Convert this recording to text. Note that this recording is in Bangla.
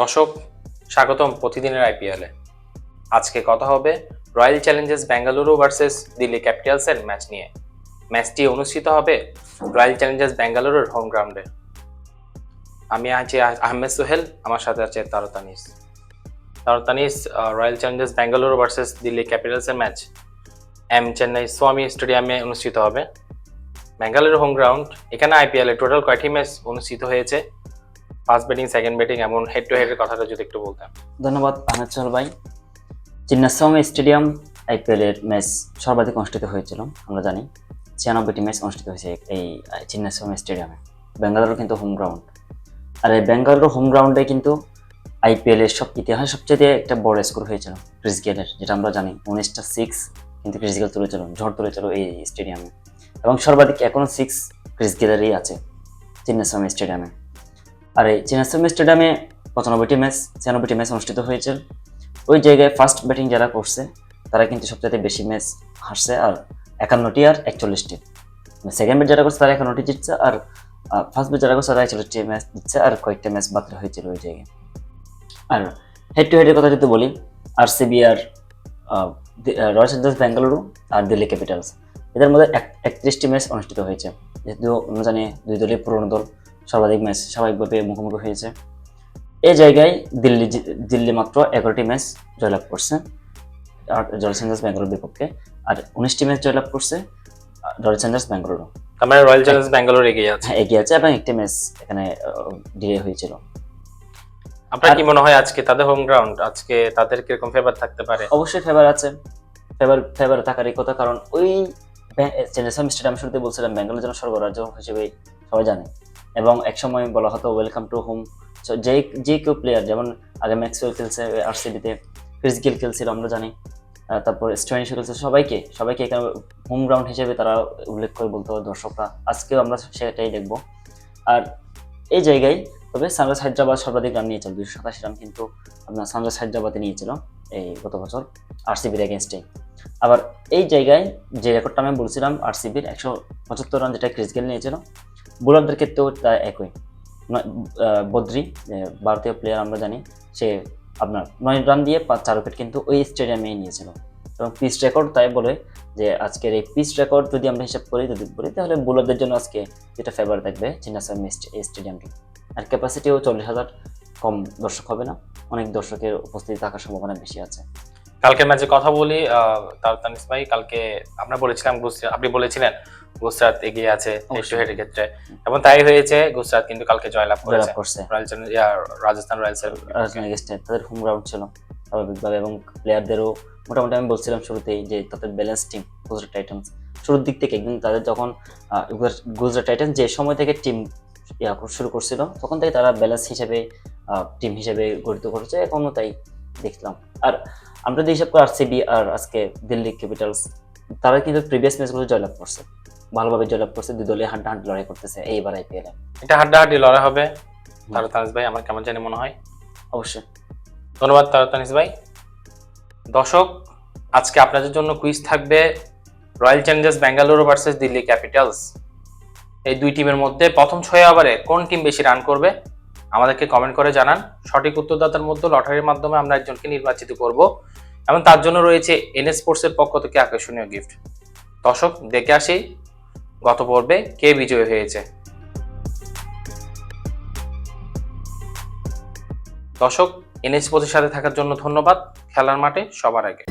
দর্শক, স্বাগতম প্রতিদিনের আইপিএলে। আজকে কথা হবে royal challengers Bengaluru versus Delhi ক্যাপিটালসের match নিয়ে। ম্যাচটি অনুষ্ঠিত হবে রয়্যাল চ্যালেঞ্জার্স বেঙ্গালুরুর হোম গ্রাউন্ডে আমি আছি আহমেদ সোহেল, আমার সাথে আছে তারতানিস তারতানিস Royal Challengers Bengaluru versus Delhi ক্যাপিটালসের match M Chinnaswamy স্টেডিয়ামে অনুষ্ঠিত হবে। বেঙ্গালুরু হোম গ্রাউন্ড এখানে আইপিএলে টোটাল কয়টি ম্যাচ অনুষ্ঠিত হয়েছে? ফার্স্ট ব্যাটিং সেকেন্ড ব্যাটিং এমন হেড টু হেডের কথাটা যদি একটু বলতেন। ধন্যবাদ, আহমেদ ভাই। চিন্নাস্বামী স্টেডিয়াম আইপিএল এর ম্যাচ সর্বাধিক অনুষ্ঠিত হয়েছিল, আমরা জানি। ছিয়ানব্বইটি ম্যাচ অনুষ্ঠিত হয়েছে এই চিন্নাস্বামী স্টেডিয়ামে। বেঙ্গালুরু কিন্তু হোম গ্রাউন্ড আর এই বেঙ্গালুরু হোম গ্রাউন্ডে কিন্তু আইপিএল এর সব ইতিহাসে সবচেয়ে একটা বড় স্কোর হয়েছিল ক্রিস গেলের যেটা আমরা জানি। উনিশটা সিক্স কিন্তু ক্রিস গেল তুলেছিল, ঝড় তুলেছিল এই স্টেডিয়ামে এবং সর্বাধিক এখনও সিক্স ক্রিস গেলেরই আছে চিন্নাস্বামী স্টেডিয়ামে। আর এই চিন্নাস্বামী স্টেডিয়ামে পঁচানব্বইটি ম্যাচ, ছিয়ানব্বইটি ম্যাচ অনুষ্ঠিত হয়েছে। ওই জায়গায় ফার্স্ট ব্যাটিং যারা করছে, তারা কিন্তু সবচেয়ে বেশি ম্যাচ হারছে। আর একান্নটি আর একচল্লিশটি। সেকেন্ড ব্যাট যারা করছে, তারা একান্নটি জিতছে। আর ফার্স্ট ব্যাট যারা করছে, তারা একচল্লিশটি ম্যাচ জিতছে আর কয়েকটা ম্যাচ বাতিল হয়েছিল ওই জায়গায়। আর হেড টু হেডের কথা যদি বলি আর সিবি আর রয়্যাল চ্যালেঞ্জার্স বেঙ্গালুরু আর দিল্লি ক্যাপিটালস এদের মধ্যে এক- একত্রিশটি ম্যাচ অনুষ্ঠিত হয়েছে। যেহেতু আমরা জানি দুই দলই পুরনো দল। সর্বাধিক ম্যাচ স্বাভাবিকভাবে মুখোমুখি হয়েছে। এই জায়গায় দিল্লি দিল্লি মাত্র এগারোটি ম্যাচ জয়লাভ করছে। আর রয়্যাল চ্যালেঞ্জার্স বেঙ্গালুরুর বিপক্ষে। আর উনিশটি ম্যাচ জয়লাভ করছে রয়্যাল চ্যালেঞ্জার্স বেঙ্গালুরু তার মানে রয়্যাল চ্যালেঞ্জার্স বেঙ্গালুরু এগিয়ে আছে। হ্যাঁ, এগিয়ে আছে এবং একটি ম্যাচ এখানে ডিলে হয়েছিল। আপনার কি মনে হয় আজকে তাদের হোম গ্রাউন্ড আজকে তাদের কীরকম ফেভার থাকতে পারে? অবশ্যই ফেভার আছে। ফেভার ফেভার থাকারই কথা কারণ ওই চেন্নাইসাম স্টেডিয়াম শুরুতে বলছিলাম ব্যাঙ্গালোর যেন স্বর্গরাজ্য হিসেবে সবাই জানে। এবং একসময় বলা হতো ওয়েলকাম টু হোম সো যে যে কেউ প্লেয়ার যেমন আগে ম্যাক্সওয়েল খেলছে আরসিবিতে গিল খেলছিল, আমরা জানি। তারপর স্টোয়েনিশ খেলছে, সবাইকে সবাইকে এখানে হোম গ্রাউন্ড হিসেবে তারা উল্লেখ করে বলতো দর্শকরা। আজকেও আমরা সেটাই দেখব। আর এই জায়গায়, তবে সানরাইজ হায়দ্রাবাদ সর্বাধিক রান নিয়েছিল, দুইশো সাতাশি রান কিন্তু আপনার সানরাইজ হায়দ্রাবাদে নিয়েছিল, এই গত বছর আরসিবির এগেনস্টে আবার এই জায়গায় যে রেকর্ডটা আমি বলছিলাম আরসিবির একশো পঁচাত্তর রান যেটা ক্রিস গেল নিয়েছিল বোলারদের ক্ষেত্রেও তা একই। বদ্রি ভারতীয় প্লেয়ার আমরা জানি, সে আপনার নয় রান দিয়ে পাঁচ চার উইকেট কিন্তু ওই স্টেডিয়ামেই নিয়েছিল। এবং পিচ রেকর্ড তাই বলে যে আজকের এই পিচ রেকর্ড যদি আমরা হিসাব করি, যদি বলি, তাহলে বোলারদের জন্য আজকে যেটা ফেভার থাকবে চিন্নাস্বামী এই স্টেডিয়ামটি আর ক্যাপাসিটিও চল্লিশ হাজার, কম দর্শক হবে না। অনেক দর্শকের উপস্থিতি থাকার সম্ভাবনা বেশি আছে। কালকের ম্যাচে কথা বলি তানিস ভাই কালকে আমরা বলেছিলাম গুজরাট আপনি বলেছিলেন গুজরাট এগিয়ে আছে হেডের ক্ষেত্রে। এবং তাই হয়েছে গুজরাট কিন্তু কালকে জয়লাভ করেছে। রাজস্থান রয়্যালসের তাদের হোম গ্রাউন্ড ছিল স্বাভাবিকভাবে। এবং প্লেয়ারদেরও মোটামুটি আমি বলছিলাম শুরুতেই যে তাদের ব্যালেন্স টিম গুজরাট টাইটান্স শুরুর দিক থেকে একদিন তাদের যখন গুজরাট- টাইটান্স যে সময় থেকে টিম ইয়া শুরু করছিল তখন থেকে তারা ব্যালেন্স হিসেবে টিম হিসেবে গঠিত করেছে। এখনও তাই দেখলাম। আর আমরা যদি হিসাব করি আরসিবি আর আজকে দিল্লি ক্যাপিটালস তারা কিন্তু প্রিভিয়াস ম্যাচগুলো জয়লাভ করছে। ভালোভাবে জয়লাভ করছে দুই দলে হাড্ডাহাড্ডি লড়াই করতেছে এইবার আইপিএল এ। এটা হাড্ডাহাড্ডি লড়াই হবে। তার তানিস ভাই আমার কেমন জানি মনে হয়। অবশ্যই। ধন্যবাদ তারতানিস ভাই। দর্শক আজকে আপনাদের জন্য কুইজ থাকবে royal challengers Bengaluru versus Delhi capitals এই দুই টিমের মধ্যে প্রথম ছয় ওভারে কোন টিম বেশি রান করবে? আমাদেরকে কমেন্ট করে জানান। সঠিক উত্তরদাতার মধ্যে লটারির মাধ্যমে আমরা একজনকে নির্বাচিত করব এবং তার জন্য রয়েছে এনএস স্পোর্টসের পক্ষ থেকে আকর্ষণীয় গিফট দর্শক, দেখে আসি গত পর্বে কে বিজয়ী হয়েছে। দর্শক এনএস স্পোর্টসের সাথে থাকার জন্য ধন্যবাদ। খেলার মাঠে সবার আগে।